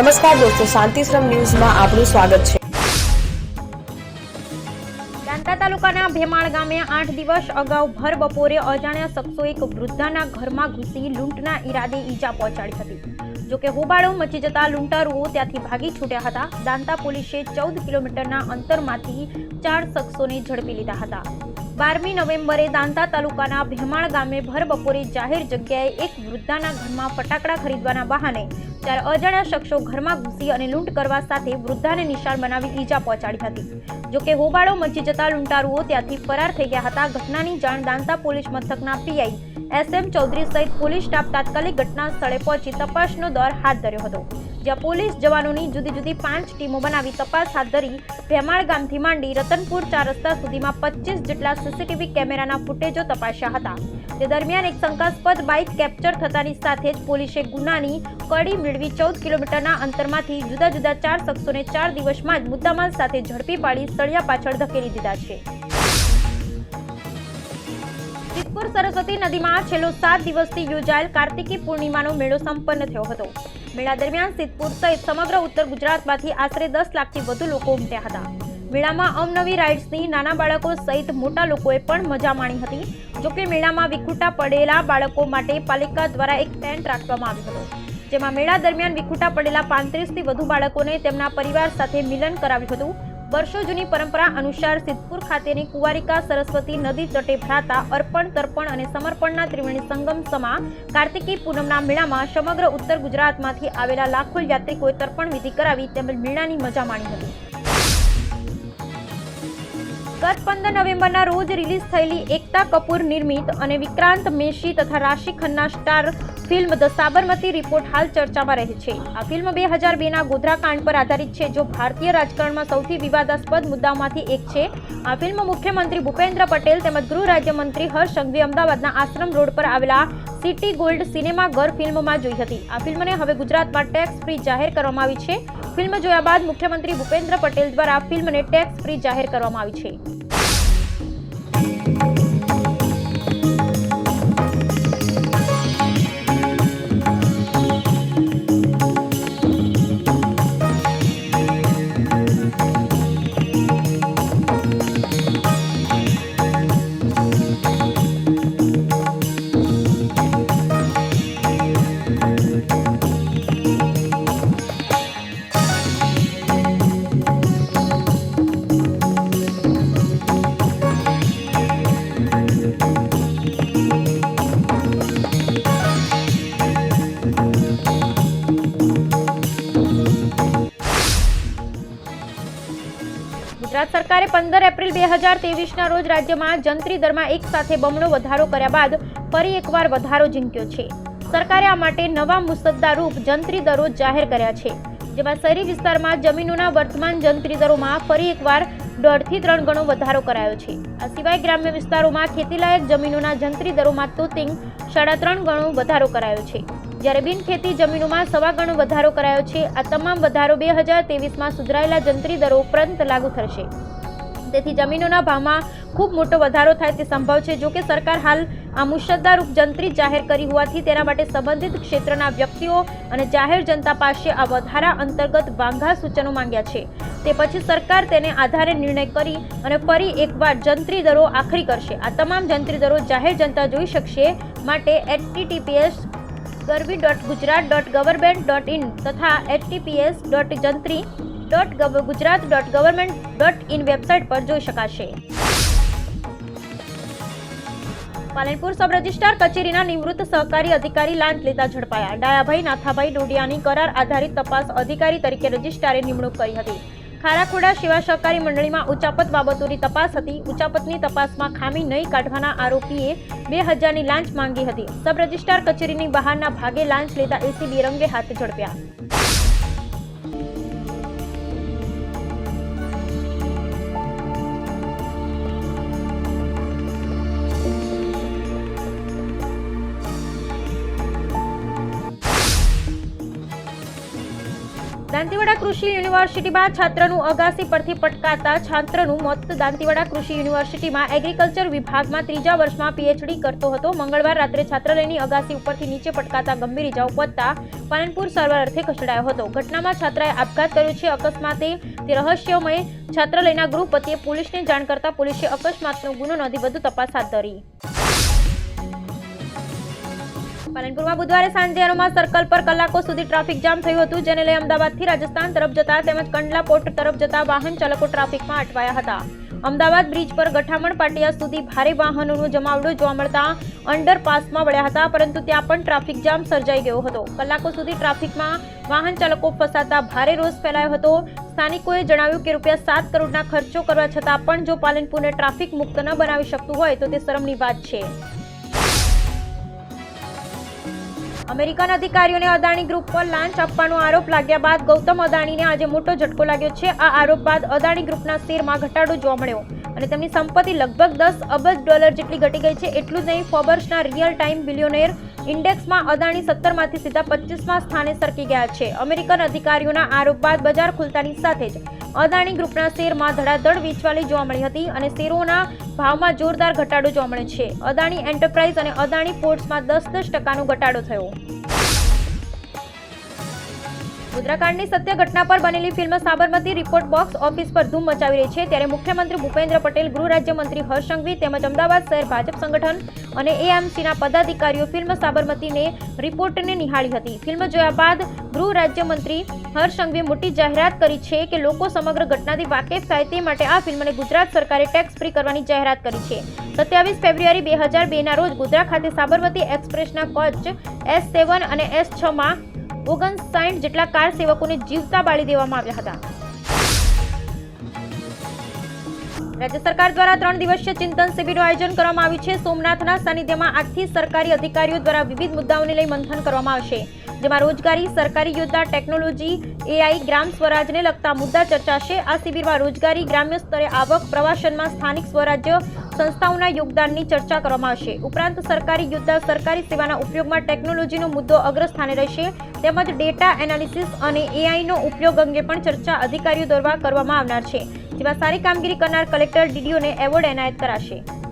નમસ્કાર દોસ્તો, શાંતિશ્રમ ન્યૂઝમાં આપનું સ્વાગત છે. દાંતા તાલુકાના ભેમાળ ગામે આઠ દિવસ અગાઉ ભર બપોરે અજાણ્યા શખ્સો એક વૃદ્ધાના ઘરમાં ઘૂસી લૂંટના ઈરાદે ઈજા પહોંચાડી હતી. જોકે હોબાળો મચી જતા લૂંટારુઓ ત્યાંથી ભાગી છૂટ્યા હતા. દાંતા પોલીસે ચૌદ કિલોમીટરના અંતરમાંથી ચાર શખ્સોને ઝડપી લીધા હતા. બારમી નવેમ્બરે દાંતા તાલુકાના ભેમાળ ગામે ભર બપોરે જાહેર જગ્યાએ એક વૃદ્ધાના ઘરમાં ફટાકડા ખરીદવાના બહાને ચાર અજાણ્યા શખ્સો ઘરમાં ઘૂસી અને લૂંટ કરવા સાથે વૃદ્ધાને નિશાન બનાવી ઈજા પહોંચાડી હતી. જોકે હોબાળો મચી જતા લૂંટારુઓ ત્યાંથી ફરાર થઈ ગયા હતા. ઘટનાની જાણ દાંતા પોલીસ મથકના પીઆઈ એસ એમ ચૌધરી સહિત પોલીસ સ્ટાફ તાત્કાલિક ઘટના સ્થળે પહોંચી તપાસનો દોર હાથ ધર્યો હતો. જ્યાં પોલીસ જવાનોની જુદી જુદી પાંચ ટીમો બનાવી તપાસ હાથ ધરી ભેમાળ ગામથી માંડી રતનપુર ચાર રસ્તા સુધીમાં પચીસ જેટલા સીસીટીવી કેમેરાના ફૂટેજો તપાસ્યા હતા. તે દરમિયાન એક શંકાસ્પદ બાઇક કેપ્ચર થતાની સાથે જ પોલીસે ગુનાની કડી મેળવી ચૌદ કિલોમીટરના અંતરમાંથી જુદા જુદા ચાર શખ્સોને ચાર દિવસમાં જ મુદ્દામાલ સાથે ઝડપી પાડી સળિયા પાછળ ધકેલી દીધા છે. સિદ્ધપુર સરસ્વતી નદીમાં છેલ્લો સાત દિવસથી યોજાયેલ કાર્તિકી પૂર્ણિમાનો મેળો સંપન્ન થયો હતો. મેળા દરમિયાન સિદ્ધપુર સહિત સમગ્ર ઉત્તર ગુજરાતમાંથી આશરે દસ લાખથી વધુ લોકો ઉમટ્યા હતા. મેળામાં અવનવી રાઇડ્સની નાના બાળકો સહિત મોટા લોકોએ પણ મજા માણી હતી. જોકે મેળામાં વિખૂટા પડેલા બાળકો માટે પાલિકા દ્વારા એક ટેન્ટ રાખવામાં આવ્યો હતો, જેમાં મેળા દરમિયાન વિખૂટા પડેલા પાંત્રીસથી વધુ બાળકોને તેમના પરિવાર સાથે મિલન કરાવ્યું હતું. વર્ષો જૂની પરંપરા અનુસાર સિદ્ધપુર ખાતેની કુવારિકા સરસ્વતી નદી તટે ભરાતા અર્પણ, તર્પણ અને સમર્પણના ત્રિવેણી સંગમ સમા કાર્તિકી પૂનમના મેળામાં સમગ્ર ઉત્તર ગુજરાતમાંથી આવેલા લાખો યાત્રિકોએ તર્પણ વિધિ કરાવી તેમજ મેળાની મજા માણી હતી. ગત પંદર નવેમ્બરના રોજ રિલીઝ થયેલી એકતા કપૂર નિર્મિત અને વિક્રાંત મેશી તથા Raashi Khanna star film the Sabarmati report હાલ ચર્ચામાં રહે છે. આ ફિલ્મ બે હજાર બેના ગોધરા કાંડ પર આધારિત છે, જો ભારતીય રાજકારણમાં સૌથી વિવાદાસ્પદ મુદ્દાઓમાંથી એક છે. આ ફિલ્મ મુખ્યમંત્રી ભૂપેન્દ્ર પટેલ તેમજ ગૃહ રાજ્યમંત્રી હર્ષ સંઘવી અમદાવાદના આશ્રમ રોડ પર આવેલા સિટી ગોલ્ડ સિનેમા ઘર ફિલ્મમાં જોઈ હતી. આ ફિલ્મને હવે ગુજરાતમાં ટેક્સ ફ્રી જાહેર કરવામાં આવી છે. ફિલ્મ જોયા બાદ મુખ્યમંત્રી ભૂપેન્દ્ર પટેલ દ્વારા ફિલ્મને ટેક્સ ફ્રી જાહેર કરવામાં આવી છે. ગુજરાત સરકારે પંદર એપ્રિલ બે હજાર તેવીસના રોજ રાજ્યમાં જંત્રી દરમાં એક સાથે બમણો વધારો કર્યા બાદ ફરી એકવાર વધારો ઝીંક્યો છે. સરકારે આ માટે નવા મુસદ્દા રૂપ જંત્રી દરો જાહેર કર્યા છે. જેમાં શહેરી વિસ્તારમાં જમીનોના વર્તમાન જંત્રી દરોમાં ફરી એકવાર દોઢથી ત્રણ ગણો વધારો કરાયો છે. આ સિવાય ગ્રામ્ય વિસ્તારોમાં ખેતીલાયક જમીનોના જંત્રી દરોમાં તોતિંગ સાડા ત્રણ ગણો વધારો કરાયો છે. જ્યારે બિનખેતી જમીનોમાં સવા ગણો વધારો કરાયો છે. આ તમામ વધારો બે હજાર તેવીસમાં સુધરાયેલા જંત્રી દરો ઉપરાંત લાગુ થશે. તેથી જમીનોના ભાવમાં ખૂબ મોટો વધારો થાય તે સંભવ છે. જોકે સરકાર હાલ આ મુસદ્દારૂપ જંત્રી જાહેર કરી હોવાથી તેના માટે સંબંધિત ક્ષેત્રના વ્યક્તિઓ અને જાહેર જનતા પાસે આ વધારા અંતર્ગત વાંઘા સૂચનો માંગ્યા છે. તે પછી સરકાર તેને આધારે નિર્ણય કરી અને ફરી એકવાર જંત્રી દરો આખરી કરશે. આ તમામ જંત્રી દરો જાહેર જનતા જોઈ શકશે માટે HTTPS Garvi dot Gujarat dot government dot in તથા HTPS dot Jantri dot Gujarat dot government dot in website પર જોઈ શકાશે. પાલનપુર સબ રજિસ્ટ્રાર કચેરીના નિવૃત્ત સહકારી અધિકારી લાંચ લેતા ઝડપાયા. ડાયાભાઈ નાથાભાઈ ડોડિયાની કરાર આધારિત તપાસ અધિકારી તરીકે રજિસ્ટ્રારે નિમણૂક કરી હતી. ખારાખોડા સેવા સહકારી મંડળીમાં ઉચાપત બાબતોની તપાસ હતી. ઉચાપતની તપાસમાં ખામી નહીં કાઢવાના આરોપીએ બે હજારની લાંચ માંગી હતી. સબ રજિસ્ટ્રાર કચેરીની બહારના ભાગે લાંચ લેતા એસીબી રંગે હાથ ઝડપ્યા. દાંતીવાડા કૃષિ યુનિવર્સિટીમાં છાત્રનું અગાસી પરથી પટકાતા છાત્રનું મોત દાંતીવાડા કૃષિ યુનિવર્સિટીમાં એગ્રીકલ્ચર વિભાગમાં ત્રીજા વર્ષમાં પીએચડી કરતો હતો. મંગળવાર રાત્રે છાત્રાલયની અગાસી ઉપરથી નીચે પટકાતા ગંભીર ઇજાઓ પહોંચતા પાલનપુર સારવાર અર્થે ખસેડાયો હતો. ઘટનામાં છાત્રાએ આપઘાત કર્યો છે. અકસ્માતે તે રહસ્યમય છાત્રાલયના ગૃહપતિએ પોલીસને જાણ કરતા પોલીસે અકસ્માતનો ગુનો નોંધી વધુ તપાસ હાથ ધરી. પાલનપુરમાં બુધવારે સાંજે અનુમા સર્કલ પર કલાકો સુધી ટ્રાફિક જામ થયું હતું, જેને લઈ અમદાવાદથી રાજસ્થાન તરફ જતા તેમજ કંડલા પોર્ટ તરફ જતા વાહન ચાલકો ટ્રાફિકમાં અટવાયા હતા. અમદાવાદ બ્રિજ પર ગઠામણ પાટિયા સુધી ભારે વાહનોનું જમાવડું જોવા મળતા અંડરપાસમાં વળ્યા હતા, પરંતુ ત્યાં પણ ટ્રાફિક જામ સર્જાઈ ગયો હતો. કલાકો સુધી ટ્રાફિકમાં વાહન ચાલકો ફસાતા ભારે રોષ ફેલાયો હતો. સ્થાનિકોએ જણાવ્યું કે રૂપિયા સાત કરોડના ખર્ચો કરવા છતાં પણ જો પાલનપુરને ટ્રાફિક મુક્ત ન બનાવી શકતું હોય તો તે શરમની વાત છે. અમેરિકન અધિકારીઓને અદાણી ગ્રુપ પર લાંચ આપવાનો આરોપ લાગ્યા બાદ ગૌતમ અદાણીને આજે મોટો ઝટકો લાગ્યો છે. આ આરોપ બાદ અદાણી ગ્રુપના શેરમાં ઘટાડો જોવા મળ્યો અને તેમની સંપત્તિ લગભગ દસ અબજ ડોલર જેટલી ઘટી ગઈ છે. એટલું જ નહીં ફોબર્સના રિયલ ટાઈમ બિલિયોનેર ઇન્ડેક્સમાં અદાણી સત્તરમાંથી સીધા પચીસમાં સ્થાને સરકી ગયા છે. અમેરિકન અધિકારીઓના આરોપ બાદ બજાર ખુલતાની સાથે જ અદાણી ગ્રુપના શેરમાં ધડાધડ વેચવાલી જોવા મળી હતી અને શેરોના ભાવમાં જોરદાર ઘટાડો જોવા મળે છે. અદાણી એન્ટરપ્રાઇઝ અને અદાણી પોર્ટ્સમાં દસ દસ ટકાનો ઘટાડો થયો. મુદ્રાકાંડની સત્ય ઘટના પર બનેલી film Sabarmati report box office પર ધૂમ મચાવી રહી છે. ત્યારે મુખ્યમંત્રી ભૂપેન્દ્ર પટેલ ગૃહ રાજ્યમંત્રી હર્ષ સંઘવી તેમજ અમદાવાદ શહેર ભાજપ સંગઠન અને એએમસીના પદાધિકારીઓ ફિલ્મ સાબરમતીને રિપોર્ટને નિહાળી હતી. ફિલ્મ જોયા બાદ ગૃહ રાજ્યમંત્રી હર્ષ સંઘવીએ મોટી જાહેરાત કરી છે કે લોકો સમગ્ર ઘટનાથી વાકેફ થાય તે માટે આ ફિલ્મને ગુજરાત સરકારે ટેક્સ ફ્રી કરવાની જાહેરાત કરી છે. સત્યાવીસ ફેબ્રુઆરી બે હજાર બેના રોજ ગુજરાત ખાતે સાબરમતી એક્સપ્રેસના કોચ એસ સેવન અને એસ છમાં ઓગણસાઠ જેટલા કાર સેવકોને જીવતા બાળી દેવામાં આવ્યા હતા. રાજ્ય સરકાર દ્વારા ત્રણ દિવસીય ચિંતન શિબિરનું આયોજન કરવામાં આવ્યું છે. સોમનાથના સાનિધ્યમાં આજથી સરકારી અધિકારીઓ દ્વારા વિવિધ મુદ્દાઓને લઈ મંથન કરવામાં આવશે. જેમાં રોજગારી, સરકારી યોજના, ટેકનોલોજી એઆઈ ગ્રામ સ્વરાજને લગતા મુદ્દા ચર્ચાશે. આ શિબિરમાં રોજગારી, ગ્રામ્ય સ્તરે આવક, પ્રવાસનમાં સ્થાનિક સ્વરાજ્ય સંસ્થાઓના યોગદાનની ચર્ચા કરવામાં આવશે. ઉપરાંત સરકારી યોજના સરકારી સેવાના ઉપયોગમાં ટેકનોલોજીનો મુદ્દો અગ્રસ્થાને રહેશે. તેમજ ડેટા એનાલિસિસ અને એઆઈનો ઉપયોગ અંગે પણ ચર્ચા અધિકારીઓ દ્વારા કરવામાં આવનાર છે. જેમાં સારી કામગીરી કરનાર કલેક્ટર, ડીડીઓને એવોર્ડ એનાયત કરાશે.